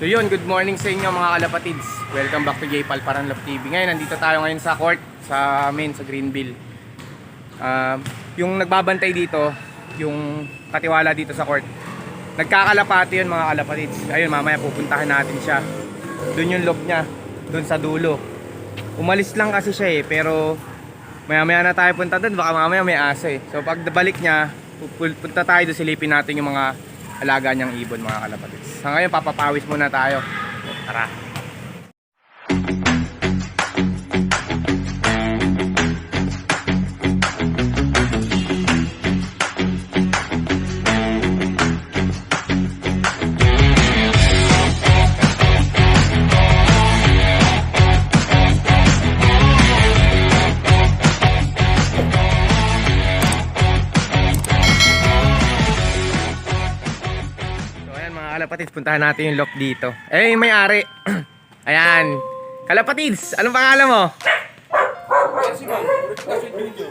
So yun, good morning sa inyo mga kalapatids. Welcome back to J Palparan Love TV. Ngayon, nandito tayo ngayon sa court sa amin, sa Greenville. Ah, yung nagbabantay dito, yung katiwala dito sa court. Nagkakalapati yun mga kalapatids. Ayun, mamaya pupuntahan natin siya. Doon yung lock niya, doon sa dulo. Umalis lang kasi siya eh, pero maya maya na tayo punta doon, baka mamaya may aso eh. So pag balik niya, punta tayo doon, silipin natin yung mga alaga niyang ibon mga kalapatids. Sa ngayon, papapawis muna tayo. Tara. Mga kalapatids, puntahan natin yung lock dito. Eh, yung may-ari. ayan. Kalapatids, anong pangalan mo?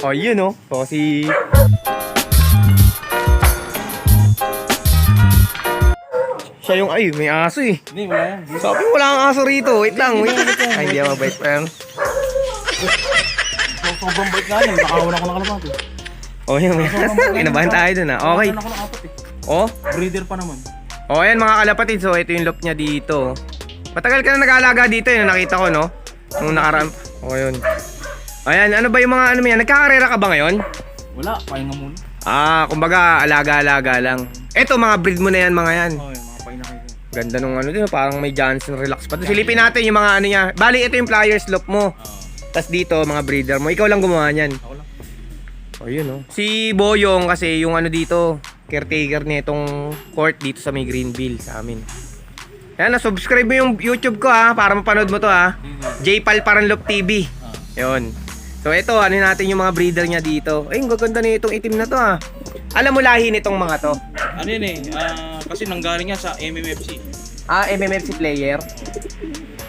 Oh, yun oh. So, si... Siya yung ay, may aso eh. Hindi, wala yan. Sabi wala kang aso rito. Wait lang, wait. Ay, hindi ako mabait pa yan. So, sobrang bait nga yan. Nakawan ako ng kalapati. Oh, yun. may Kinabahan tayo dun ah. Okay. Eh. Oh, Breeder pa naman. Oh, ayan mga kalapatid. So, ito yung loop niya dito. Matagal ka na nag-aalaga dito, yun. Nakita ko, no? Nung nakaraan. Oh, yun. Ayan, ano ba yung mga ano yan? Nagkakarera ka ba ngayon? Wala, pahinga muna. Ah, kumbaga, alaga-alaga lang. Ito, mga breed mo na yan, mga yan. Oh, mga pahinga kayo. Ganda nung ano din, parang may Johnson relax pa. Silipin natin yung mga ano niya. Bali, ito yung pliers loop mo. Oo. Tapos dito, mga breeder mo. Ikaw lang gumawa niyan. Ako lang. Oh, yun, oh. Si Boyong kasi yung ano dito, caretaker nitong court dito sa may Greenville sa amin. Yan, na-subscribe mo yung YouTube ko ha, para mapanood mo to ha. J Palparanlop TV. Ah. Yun. So ito, ano natin yung mga breeder niya dito. Ay, ang gaganda na itong itim na to ha. Alam mo lahi nitong mga to? Ano yun eh, ah, kasi nanggaling yan sa MMFC. Ah, MMFC player.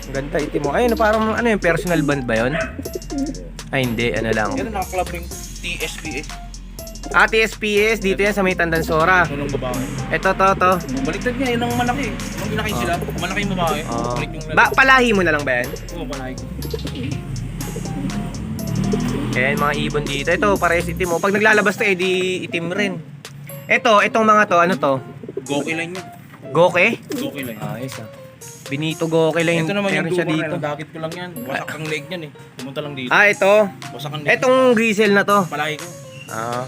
Ang ganda itim mo. Ayun, parang ano yung personal band ba yun? Ay, hindi. Ano lang. Yan ang nakaklab ring TSPS. Ah, TSPS. Dito yan sa may Tandansora. Tulong babae. Ito, to, to. Baliktad niya, yun ang malaki. Nung inakay sila, malaki yung babae. Balik yung Ba, palahi mo na lang ba yan? Oo, malaki. Ayan, mga ibon dito. Ito, pares itim mo. Pag naglalabas to, edi itim rin. Ito, itong mga to, ano to? Goki line yun. Goke? Goki line. Ayos ah. Binito Goke lang Ito naman yung meron siya dito. dito. Dito. ko lang yan. Wasak ang leg niyan eh. Pumunta lang dito. Ah, ito. Wasak ang leg. Itong grisel na to. Palaki ko. Ah.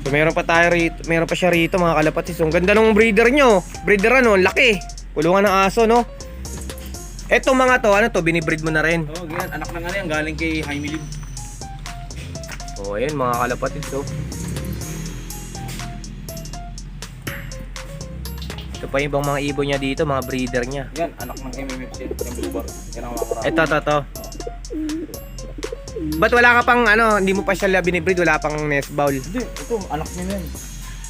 So, meron pa tayo rito. Meron pa siya rito, mga kalapatis. Ang ganda ng breeder nyo. Breeder ano, ang laki. Kulungan ng aso, no? Etong mga to, ano to, binibreed mo na rin. Oo, oh, ganyan. Anak ng ano yan. Galing kay Jaime Lim. Oh, ayan, mga kalapatid, so. Ito pa yung ibang mga ibon niya dito, mga breeder niya. Yan, anak ng MMFC. Yung blue bar. Yan ang mga Ito, to, to. Ba't wala ka pang, ano, hindi mo pa siya binibreed, wala pang nest bowl? Hindi, ito, anak niya yan.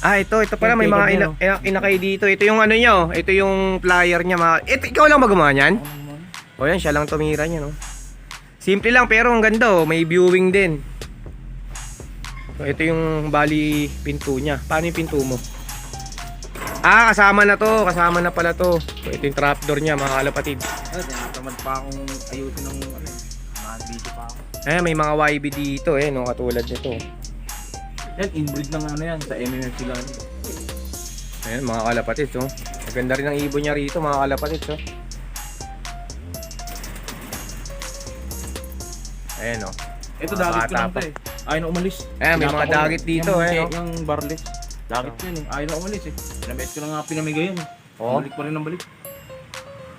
Ah, ito, ito pala, may mga ina, ina, inakay dito. Ito yung ano niya, oh. Ito yung flyer niya. Mga, ito, ikaw lang ba gumawa niyan? Ano? O yan, siya lang tumira niya, no? Simple lang, pero ang ganda, oh. May viewing din. So, ito yung bali pinto niya. Paano yung pinto mo? Ah, kasama na to. Kasama na pala to. So, ito yung trapdoor niya, mga kalapatid. Ano, tinatamad pa akong ayusin ng ako. Eh, may mga YB dito, eh, no? Katulad nito. Yan, inbreed ng ano yan sa MMFC lang. Ayan, mga kalapatid, so. Maganda rin ang ibon niya rito, mga kalapatid, so. Ayan, oh. Ito Mga dagit ko lang to eh. Ayaw na umalis. Ayan, may Pinapa mga dagit dito, yung, eh, no? Yung barless. Dagit yan eh. Ayaw na umalis eh. Pinabet ko na nga pinamigay yan eh. Oo. Balik pa rin ang balik.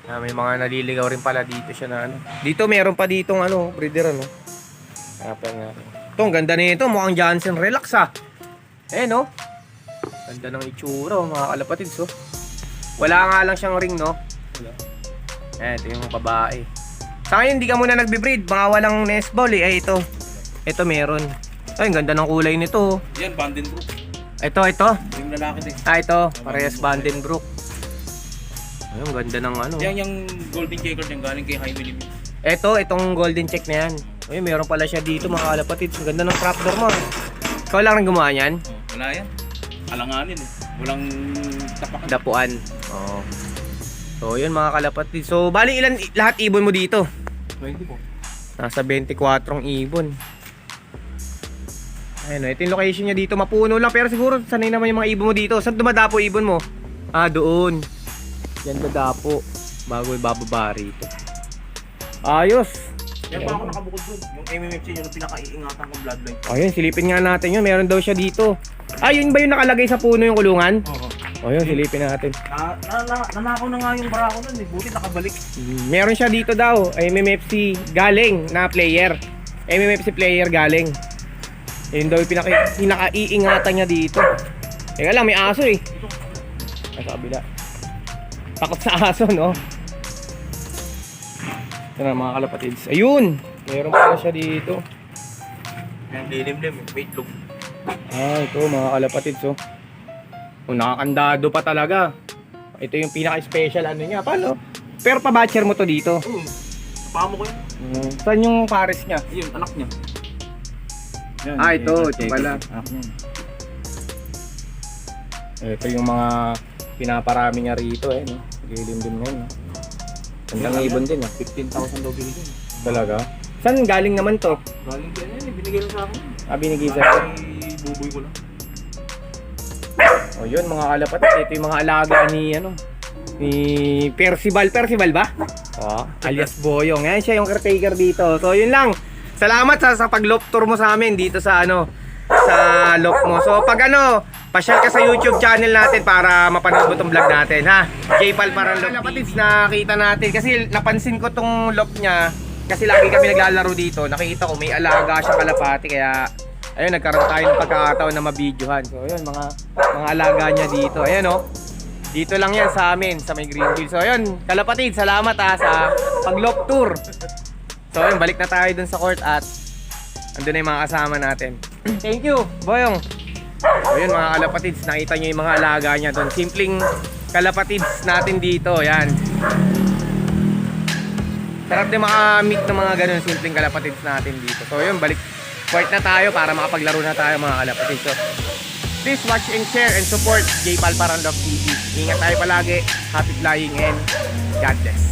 Ah, may mga naliligaw rin pala dito siya na ano. Dito meron pa ditong ano, breeder ano. Hanapan natin. Ito, ang ganda nito. Mukhang Johnson Relax ah. Eh no. Ganda ng itsura, oh, mga kalapatid. So. Wala nga lang siyang ring, no? Wala. Eh, ito yung babae. Sa ngayon, hindi ka muna nagbe-breed. Mga walang nest ball eh. Ay, ito. Ito meron. Ay, ang ganda ng kulay nito. oh. Yan, Vandenbroek. Ito, ito. Yung lalaki din. Ah, ito. Parehas Vandenbroek. Ay, ang ganda ng ano. Yan yung golden checker yung galing kay Jaime Lim. Eto, itong golden check na yan. Ay, meron pala siya dito mga kalapatids. Ang ganda ng trapdoor mo. ah. Ikaw lang rin gumawa niyan? Oh, wala yan. Alanganin eh. Walang tapakan. Dapuan. Oo. So, yun mga kalapatid. So, bali ilan lahat ibon mo dito? 20 po. Nasa 24 ibon. Ayun, oh, ito yung location niya dito. Mapuno lang. Pero siguro sanay naman yung mga ibon mo dito. Saan dumadapo ibon mo? Ah, doon. Yan dadapo. Bago ibababa rito. Ayos. Yan pa ako nakabukod doon. Yung MMFC yun yung pinaka-iingatan kong bloodline. Ayun, silipin nga natin yun. Meron daw siya dito. Ah, yun ba yung nakalagay sa puno yung kulungan? Oo. O yun, silipin natin. Na, na, na, nanakaw na nga yung barako nun eh. Buti nakabalik. Mm, Meron siya dito daw. MMFC galing na player. MMFC player galing. Yun daw yung pinaka pinaka-iingatan niya dito. Teka lang, may aso eh. Ay, sa kabila. Takot sa aso, no? Ito na mga kalapatids. Ayun! Meron pala siya dito. Yung lilim-lim, wait look. Ah, ito mga kalapatids, oh. Oh, nakakandado pa talaga. Ito yung pinaka-special ano niya. Paano? Pero pa-batcher mo to dito. Oo. Pamo ko yun. Mm. Saan yung pares niya? Yun, anak niya. Yan, Ah, ito, ito check pala. it. Anak niya. Ito yung mga pinaparami niya rito eh. No? Gilim din ngayon. No? Gandang ibon din. ah. 15,000 daw binigay. Talaga? Saan galing naman to? Galing din yan eh. Binigay lang sa akin. Ah, binigay sa Ay, buboy ko lang. O yun, mga kalapatid. Ito yung mga alaga ni, ano, ni Percival. Percival ba? Oo. alias Boyong. Yan siya yung caretaker dito. So, yun lang. Salamat sa, sa pag-loop tour mo sa amin dito sa, ano, sa loop mo. So, pag ano, pasyal ka sa YouTube channel natin para mapanood mo tong vlog natin, ha? J-Pal para loop Kalapatids, nakita natin. Kasi napansin ko tong loop niya. Kasi lagi kami naglalaro dito. Nakita ko may alaga siya kalapati. Kaya, ayun, nagkaroon tayo ng pagkakataon na mabidyohan. So, ayun, mga, mga alaga niya dito. Ayan, oh. Dito lang yan sa amin, sa may Greenville. So, ayun, kalapatid, salamat ha sa pag-loop tour. So, ayun, balik na tayo dun sa court at andun na yung mga kasama natin. Thank you, Boyong. So, ayun, mga kalapatids, nakita nyo yung mga alaga niya doon. Simpleng kalapatids natin dito, yan. Sarap din maka-meet ng mga ganun simpleng kalapatids natin dito. So, yun, balik court na tayo para makapaglaro na tayo mga kalapatids. So, Please watch and share and support J Palparandov TV. Ingat tayo palagi. Happy flying and God bless.